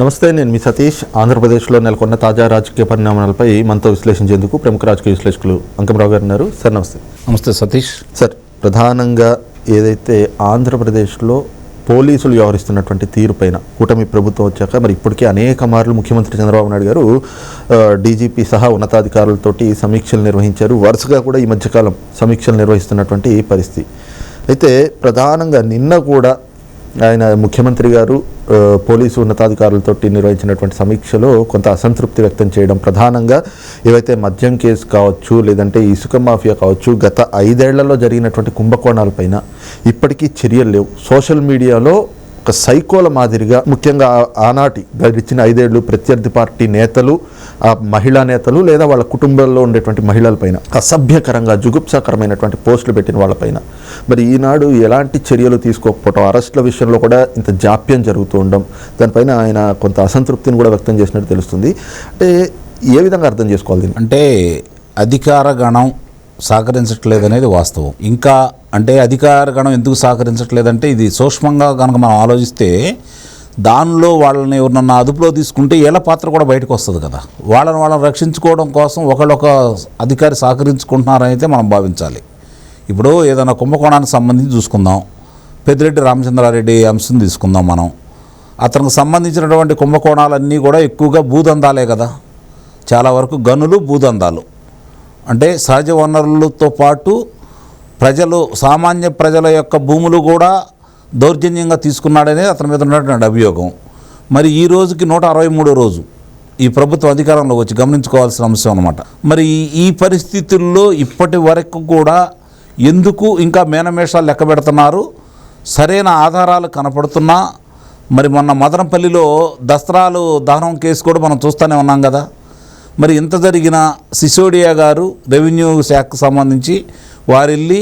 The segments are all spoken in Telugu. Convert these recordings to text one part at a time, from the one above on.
నమస్తే నేను మీ సతీష్. ఆంధ్రప్రదేశ్లో నెలకొన్న తాజా రాజకీయ పరిణామాలపై మనతో విశ్లేషించేందుకు ప్రముఖ రాజకీయ విశ్లేషకులు అంకమరావు గారు ఉన్నారు. సార్ నమస్తే. నమస్తే సతీష్. సార్ ప్రధానంగా ఏదైతే ఆంధ్రప్రదేశ్లో పోలీసులు వ్యవహరిస్తున్నటువంటి తీరుపైన కూటమి ప్రభుత్వం వచ్చాక మరి ఇప్పటికే అనేక మార్లు ముఖ్యమంత్రి చంద్రబాబు నాయుడు గారు డీజీపీ సహా ఉన్నతాధికారులతోటి సమీక్షలు నిర్వహించారు. వరుసగా కూడా ఈ మధ్యకాలం సమీక్షలు నిర్వహిస్తున్నటువంటి పరిస్థితి. అయితే ప్రధానంగా నిన్న కూడా ఆయన ముఖ్యమంత్రి గారు పోలీసు ఉన్నతాధికారులతోటి నిర్వహించినటువంటి సమీక్షలో కొంత అసంతృప్తి వ్యక్తం చేయడం ప్రధానంగా ఏవైతే మద్యం కేసు కావచ్చు లేదంటే ఇసుక మాఫియా కావచ్చు గత ఐదేళ్ళలో జరిగినటువంటి కుంభకోణాలపైన ఇప్పటికీ చర్యలు లేవు. సోషల్ మీడియాలో ఒక సైకోల మాదిరిగా ముఖ్యంగా ఆనాటి గడిచిన ఐదేళ్ళు ప్రత్యర్థి పార్టీ నేతలు ఆ మహిళా నేతలు లేదా వాళ్ళ కుటుంబాల్లో ఉండేటువంటి మహిళలపైన అసభ్యకరంగా జుగుప్సాకరమైనటువంటి పోస్టులు పెట్టిన వాళ్ళపైన మరి ఈనాడు ఎలాంటి చర్యలు తీసుకోకపోవటం అరెస్టుల విషయంలో కూడా ఇంత జాప్యం జరుగుతూ ఉండడం దానిపైన ఆయన కొంత అసంతృప్తిని కూడా వ్యక్తం చేసినట్టు తెలుస్తుంది. అంటే ఏ విధంగా అర్థం చేసుకోవాలి అంటే అధికార గణం సహకరించట్లేదు అనేది వాస్తవం. ఇంకా అంటే అధికార గణం ఎందుకు సహకరించట్లేదంటే ఇది సూక్ష్మంగా కనుక మనం ఆలోచిస్తే దానిలో వాళ్ళని ఎవరినన్నా అదుపులో తీసుకుంటే ఏళ్ళ పాత్ర కూడా బయటకు వస్తుంది కదా. వాళ్ళని వాళ్ళని రక్షించుకోవడం కోసం ఒకళ్ళొక అధికారి సహకరించుకుంటున్నారని అయితే మనం భావించాలి. ఇప్పుడు ఏదైనా కుంభకోణానికి సంబంధించి చూసుకుందాం. పెద్దిరెడ్డి రామచంద్రారెడ్డి అంశం తీసుకుందాం మనం. అతనికి సంబంధించినటువంటి కుంభకోణాలన్నీ కూడా ఎక్కువగా భూదందాలే కదా. చాలా వరకు గనులు భూదందాలు. అంటే సహజ వనరులతో పాటు ప్రజలు సామాన్య ప్రజల యొక్క భూములు కూడా దౌర్జన్యంగా తీసుకున్నాడనేది అతని మీద ఉన్నటువంటి అభియోగం. మరి ఈ రోజుకి నూట అరవై మూడో రోజు ఈ ప్రభుత్వం అధికారంలో వచ్చి గమనించుకోవాల్సిన అంశం అనమాట మరి ఈ- ఈ పరిస్థితుల్లో ఇప్పటి వరకు కూడా ఎందుకు ఇంకా మేనమేషాలు లెక్క పెడుతున్నారు? సరైన ఆధారాలు కనపడుతున్నా? మరి మొన్న మదనపల్లిలో దసరాలు దహనం కేసు కూడా మనం చూస్తూనే ఉన్నాం కదా. మరి ఇంత జరిగిన సిసోడియా గారు రెవెన్యూ శాఖకు సంబంధించి వారెళ్ళి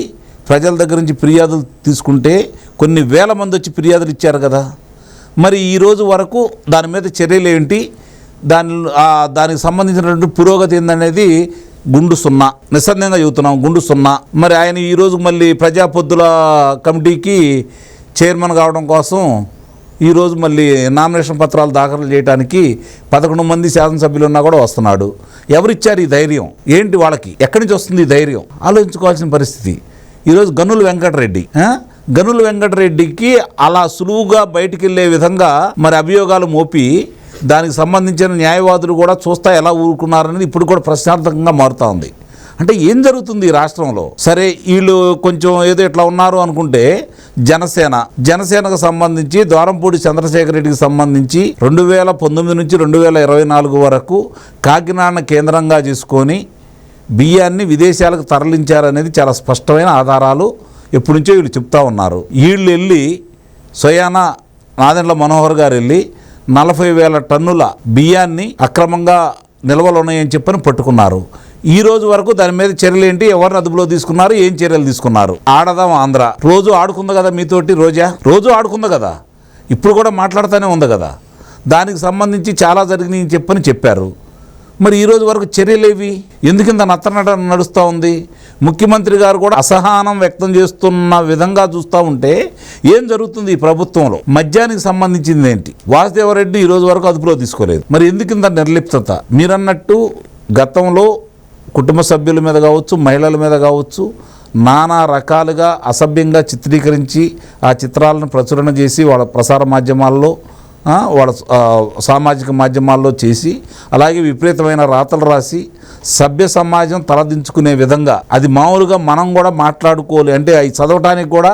ప్రజల దగ్గర నుంచి ఫిర్యాదులు తీసుకుంటే కొన్ని వేల మంది వచ్చి ఫిర్యాదులు ఇచ్చారు కదా. మరి ఈరోజు వరకు దాని మీద చర్యలు ఏంటి? దాని దానికి సంబంధించినటువంటి పురోగతి ఏందనేది గుండు సున్నా. నిస్సందేహంగా చెబుతున్నాం గుండు సున్నా. మరి ఆయన ఈరోజు మళ్ళీ ప్రజాపొద్దుల కమిటీకి చైర్మన్ కావడం కోసం ఈరోజు మళ్ళీ నామినేషన్ పత్రాలు దాఖలు చేయడానికి పదకొండు మంది శాసనసభ్యులు ఉన్నా కూడా వస్తున్నాడు. ఎవరిచ్చారు ఈ ధైర్యం? ఏంటి వాళ్ళకి? ఎక్కడి నుంచి వస్తుంది ఈ ధైర్యం? ఆలోచించుకోవాల్సిన పరిస్థితి. ఈరోజు గనులు వెంకటరెడ్డి గనులు వెంకటరెడ్డికి అలా సులువుగా బయటికి వెళ్ళే విధంగా మరి అభియోగాలు మోపి దానికి సంబంధించిన న్యాయవాదులు కూడా చూస్తా ఎలా ఊరుకున్నారనేది ఇప్పుడు కూడా ప్రశ్నార్థకంగా మారుతూ ఉంది. అంటే ఏం జరుగుతుంది ఈ రాష్ట్రంలో? సరే వీళ్ళు కొంచెం ఏదో ఇట్లా ఉన్నారు అనుకుంటే జనసేన జనసేనకు సంబంధించి ద్వారంపూడి చంద్రశేఖర్ రెడ్డికి సంబంధించి రెండు వేల పంతొమ్మిది నుంచి రెండు వేల ఇరవై నాలుగు వరకు కాకినాడను కేంద్రంగా చేసుకొని బియ్యాన్ని విదేశాలకు తరలించారనేది చాలా స్పష్టమైన ఆధారాలు ఎప్పటి నుంచో వీళ్ళు చెప్తా ఉన్నారు. వీళ్ళు వెళ్ళి స్వయానా నాదెండ్ల మనోహర్ గారు వెళ్ళి నలభై వేల టన్నుల బియ్యాన్ని అక్రమంగా నిల్వలు ఉన్నాయని చెప్పని పట్టుకున్నారు. ఈ రోజు వరకు దాని మీద చర్యలు ఏంటి? ఎవరిని అదుపులో తీసుకున్నారు? ఏం చర్యలు తీసుకున్నారు? ఆడదాం ఆంధ్ర. రోజు ఆడుకుంది కదా మీతోటి రోజా? రోజు ఆడుకుంది కదా? ఇప్పుడు కూడా మాట్లాడుతూనే ఉంది కదా. దానికి సంబంధించి చాలా జరిగినాయి చెప్పని చెప్పారు. మరి ఈ రోజు వరకు చర్యలేవి ఎందుకు ఇంత నత్తనట నడుస్తూ ఉంది? ముఖ్యమంత్రి గారు కూడా అసహనం వ్యక్తం చేస్తున్న విధంగా చూస్తూ ఉంటే ఏం జరుగుతుంది ఈ ప్రభుత్వంలో? మద్యానికి సంబంధించింది ఏంటి? వాసుదేవరెడ్డి ఈ రోజు వరకు అదుపులో తీసుకోలేదు. మరి ఎందుకు ఇంత నిర్లిప్తత? మీరన్నట్టు గతంలో కుటుంబ సభ్యుల మీద కావచ్చు మహిళల మీద కావచ్చు నానా రకాలుగా అసభ్యంగా చిత్రీకరించి ఆ చిత్రాలను ప్రచురణ చేసి వాళ్ళ ప్రసార మాధ్యమాల్లో వాళ్ళ సామాజిక మాధ్యమాల్లో చేసి అలాగే విపరీతమైన రాతలు రాసి సభ్య సమాజం తలదించుకునే విధంగా అది మామూలుగా మనం కూడా మాట్లాడుకోలే అంటే అవి చదవటానికి కూడా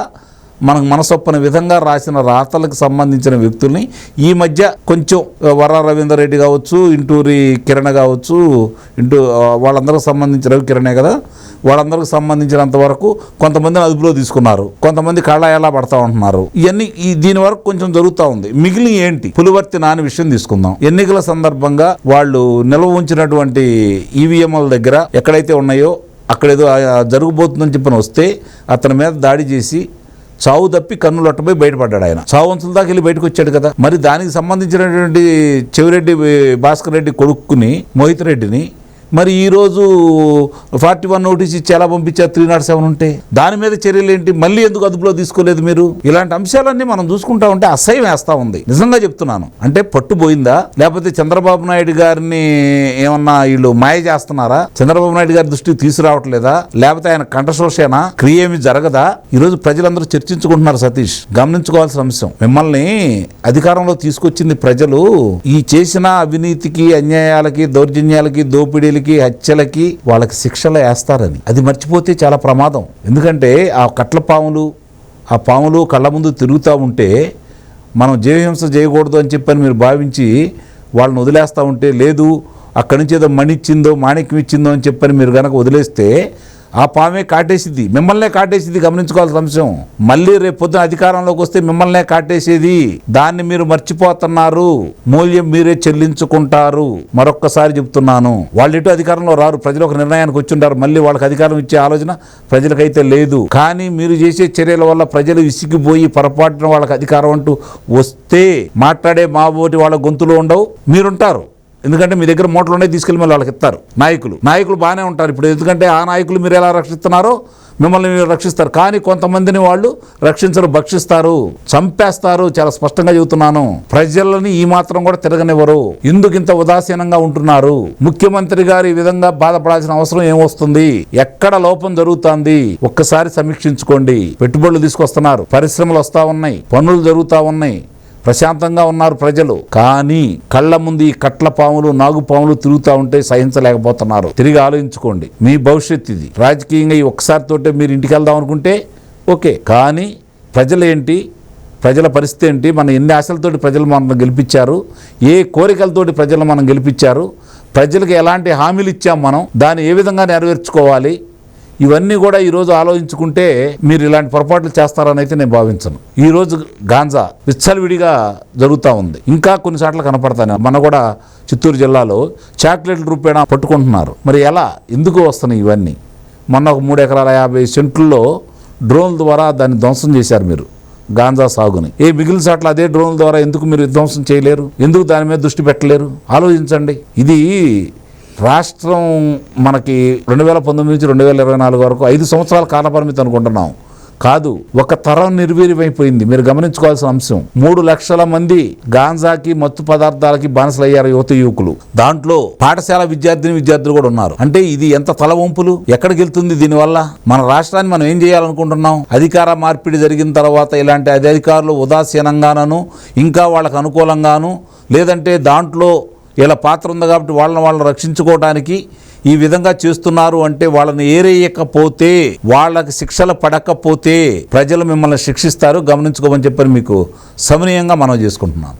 మనకు మనసొప్పన విధంగా రాసిన రాతలకు సంబంధించిన వ్యక్తుల్ని ఈ మధ్య కొంచెం వర రవీందర్ రెడ్డి కావచ్చు ఇంటూరి కిరణ్ కావచ్చు ఇంటూ వాళ్ళందరికి సంబంధించిన రవి కిరణే కదా వాళ్ళందరికి సంబంధించినంత వరకు కొంతమందిని అదుపులో తీసుకున్నారు. కొంతమంది కళ్ళ ఎలా పడతా ఉంటున్నారు. ఇవన్నీ ఈ దీని వరకు కొంచెం జరుగుతూ ఉంది. మిగిలిన ఏంటి? పులివర్తి నాని విషయం తీసుకుందాం. ఎన్నికల సందర్భంగా వాళ్ళు నిల్వ ఉంచినటువంటి ఈవీఎంల దగ్గర ఎక్కడైతే ఉన్నాయో అక్కడేదో జరగబోతుందని చెప్పని వస్తే అతని మీద దాడి చేసి చావు తప్పి కన్నులొట్టపోయి బయటపడ్డాడు ఆయన. చావు దాకా వెళ్ళి బయటకు వచ్చాడు కదా. మరి దానికి సంబంధించినటువంటి చెవిరెడ్డి భాస్కర్ రెడ్డి కొడుకుని మోహిత్ రెడ్డిని మరి ఈరోజు ఫార్టీ వన్ నోటీస్ ఇచ్చి ఎలా పంపించారు? త్రీ నాట్ సెవెన్ ఉంటే దాని మీద చర్యలు ఏంటి? మళ్ళీ ఎందుకు అదుపులో తీసుకోలేదు మీరు? ఇలాంటి అంశాలన్నీ మనం చూసుకుంటా ఉంటే అసహ్యం వేస్తా ఉంది. నిజంగా చెప్తున్నాను. అంటే పట్టుపోయిందా లేకపోతే చంద్రబాబు నాయుడు గారిని ఏమన్నా వీళ్ళు మాయ చేస్తున్నారా? చంద్రబాబు నాయుడు గారి దృష్టికి తీసుకురావట్లేదా? లేకపోతే ఆయన కంఠశోషేనా క్రియ ఏమి జరగదా? ఈరోజు ప్రజలందరూ చర్చించుకుంటున్నారు సతీష్. గమనించుకోవాల్సిన అంశం. మిమ్మల్ని అధికారంలో తీసుకొచ్చింది ప్రజలు ఈ చేసిన అవినీతికి అన్యాయాలకి దౌర్జన్యాలకి దోపిడీలకి హత్యలకి వాళ్ళకి శిక్షలు వేస్తారని. అది మర్చిపోతే చాలా ప్రమాదం. ఎందుకంటే ఆ కట్ల పాములు ఆ పాములు కళ్ళ ముందు తిరుగుతూ ఉంటే మనం జీవహింస చేయకూడదు అని చెప్పని మీరు భావించి వాళ్ళని వదిలేస్తూ ఉంటే లేదు అక్కడి నుంచి ఏదో మణిచ్చిందో మాణిక్యం ఇచ్చిందో అని చెప్పని మీరు కనుక వదిలేస్తే ఆ పామే కాటేసింది మిమ్మల్నే కాటేసింది గమనించుకోవాల్సిన అంశం. మళ్ళీ రేపు పొద్దున అధికారంలోకి వస్తే మిమ్మల్నే కాటేసేది. దాన్ని మీరు మర్చిపోతున్నారు. మూల్యం మీరే చెల్లించుకుంటారు. మరొక్కసారి చెప్తున్నాను. వాళ్ళు ఎటు అధికారంలో రారు. ప్రజలు ఒక నిర్ణయానికి వచ్చింటారు. మళ్ళీ వాళ్ళకి అధికారం ఇచ్చే ఆలోచన ప్రజలకైతే లేదు. కానీ మీరు చేసే చర్యల వల్ల ప్రజలు విసిగిపోయి పొరపాటున వాళ్ళకి అధికారం అంటూ వస్తే మాట్లాడే మా ఓటి వాళ్ళ గొంతులో ఉండవు. మీరుంటారు. ఎందుకంటే మీ దగ్గర మూటలు ఉన్నాయి తీసుకెళ్ళి మళ్ళీ వాళ్ళకి ఇస్తారు. నాయకులు. నాయకులు బాగానే ఉంటారు. ఇప్పుడు ఎందుకంటే ఆ నాయకులు మీరు ఎలా రక్షిస్తున్నారో మిమ్మల్ని మీరు రక్షిస్తారు. కానీ కొంతమందిని వాళ్ళు రక్షించరు భక్షిస్తారు. చంపేస్తారు. చాలా స్పష్టంగా చెబుతున్నాను. ప్రజలని ఈ మాత్రం కూడా తిరగనివ్వరు. ఎందుకు ఇంత ఉదాసీనంగా ఉంటున్నారు? ముఖ్యమంత్రి గారు ఈ విధంగా బాధపడాల్సిన అవసరం ఏమొస్తుంది? ఎక్కడ లోపం జరుగుతుంది? ఒక్కసారి సమీక్షించుకోండి. పెట్టుబడులు తీసుకొస్తున్నారు. పరిశ్రమలు వస్తా ఉన్నాయి. పనులు జరుగుతూ ఉన్నాయి. ప్రశాంతంగా ఉన్నారు ప్రజలు. కానీ కళ్ళ ముందు ఈ కట్ల పాములు నాగు పాములు తిరుగుతూ ఉంటే సహించలేకపోతున్నారు. తిరిగి ఆలోచించుకోండి. మీ భవిష్యత్తు ఇది. రాజకీయంగా ఈ ఒక్కసారి తోటే మీరు ఇంటికి వెళ్దాం అనుకుంటే ఓకే. కానీ ప్రజలు ఏంటి ప్రజల పరిస్థితి ఏంటి? మన ఎన్ని ఆశలతోటి ప్రజలు మనం గెలిపించారు? ఏ కోరికలతోటి ప్రజలు మనం గెలిపించారు? ప్రజలకు ఎలాంటి హామీలు ఇచ్చాం మనం? దాన్ని ఏ విధంగా నెరవేర్చుకోవాలి? ఇవన్నీ కూడా ఈరోజు ఆలోచించుకుంటే మీరు ఇలాంటి పొరపాట్లు చేస్తారని అయితే నేను భావించను. ఈరోజు గాంజా విచ్చలవిడిగా జరుగుతూ ఉంది. ఇంకా కొన్ని చోట్ల కనపడతాను. మన కూడా చిత్తూరు జిల్లాలో చాక్లెట్ల రూపేణా పట్టుకుంటున్నారు. మరి ఎలా? ఎందుకు వస్తున్నాయి ఇవన్నీ? మొన్న ఒక మూడు ఎకరాల యాభై సెంట్లలో డ్రోన్ల ద్వారా దాన్ని ధ్వంసం చేశారు మీరు. గాంజా సాగుని. ఏ మిగిలిన చోట్ల అదే డ్రోన్ల ద్వారా ఎందుకు మీరు విధ్వంసం చేయలేరు? ఎందుకు దాని మీద దృష్టి పెట్టలేరు? ఆలోచించండి. ఇది రాష్ట్రం మనకి రెండు వేల పంతొమ్మిది నుంచి రెండు వేల ఇరవై నాలుగు వరకు ఐదు సంవత్సరాల కాలపరిమితి అనుకుంటున్నాం. కాదు ఒక తరం నిర్వీర్యమైపోయింది. మీరు గమనించుకోవాల్సిన అంశం. మూడు లక్షల మంది గాంజాకి మత్తు పదార్థాలకి బానిసలయ్యారు యువత యువకులు. దాంట్లో పాఠశాల విద్యార్థిని విద్యార్థులు కూడా ఉన్నారు. అంటే ఇది ఎంత తల వంపులు? ఎక్కడికి వెళ్తుంది దీనివల్ల? మన రాష్ట్రాన్ని మనం ఏం చేయాలనుకుంటున్నాం? అధికార మార్పిడి జరిగిన తర్వాత ఇలాంటి అధికారులు ఉదాసీనంగానూ ఇంకా వాళ్ళకు అనుకూలంగాను లేదంటే దాంట్లో ఇలా పాత్ర ఉంది కాబట్టి వాళ్ళని వాళ్ళని రక్షించుకోవడానికి ఈ విధంగా చేస్తున్నారు అంటే వాళ్ళని ఏరేయకపోతే వాళ్ళకి శిక్షలు పడకపోతే ప్రజలు మిమ్మల్ని శిక్షిస్తారు. గమనించుకోమని చెప్పని మీకు సమనీయంగా మనం చేసుకుంటున్నాం